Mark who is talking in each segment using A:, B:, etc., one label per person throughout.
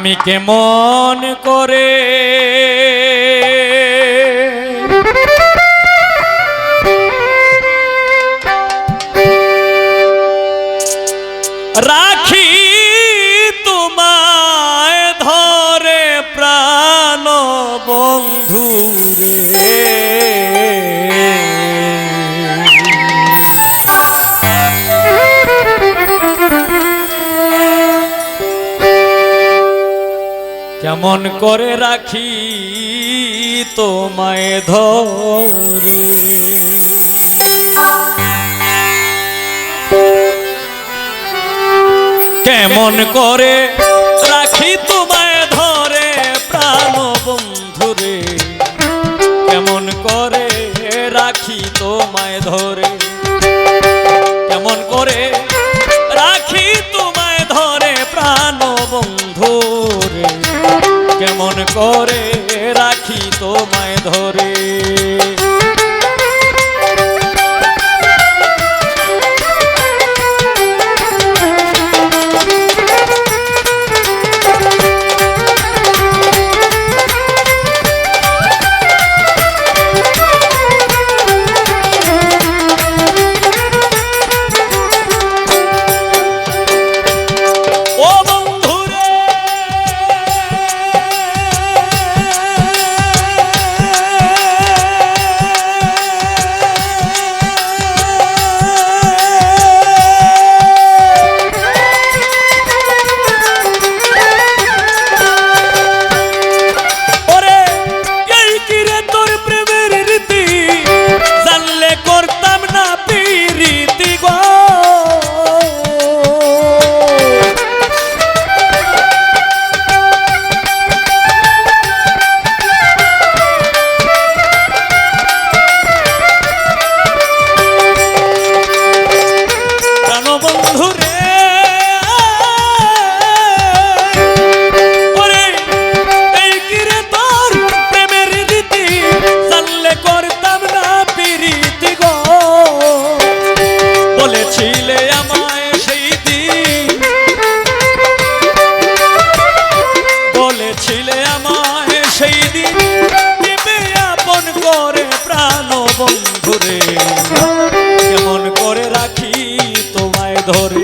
A: আমি কেমন করে কেমন করে রাখি তোমায় ধরে? কেমন করে রাখি তোমায় ধরে প্রাণ বন্ধুরে কেমন করে রাখি তোমায় ধরে? কেমন করে করে রাখি তোমায় ধরে। Torre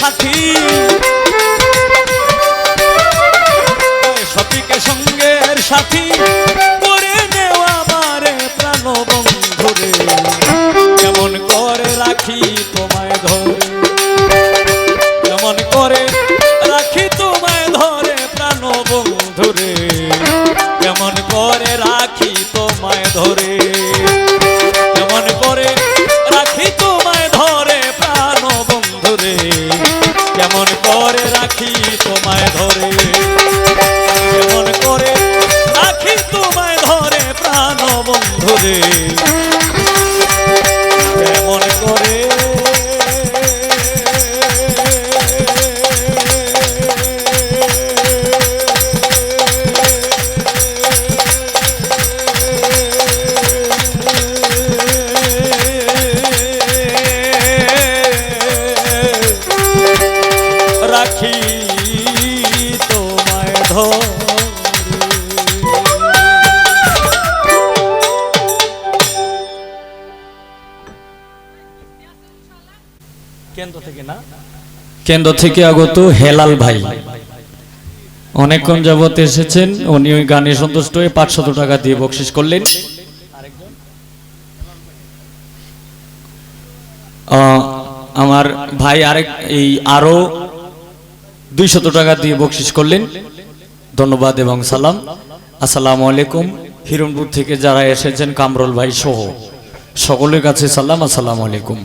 A: সাথী। সতীকে সঙ্গের সাথী। কেন্দ্র থেকে না?
B: কেন্দ্র থেকে আগত হেলাল ভাই। অনেকক্ষণ যাবত এসেছেন উনি ওই গানে সন্তুষ্ট হয়ে পাঁচশত টাকা দিয়ে বকশিস করলেন। আমার ভাই আরেক এই আরও দুইশত টাকা দিয়ে বকশিস করলেন। ধন্যবাদ এবং সালাম। আসসালামু আলাইকুম। হিরণপুর থেকে যারা এসেছেন কামরুল ভাই সহ। সকলের কাছে সালাম আসসালামু আলাইকুম।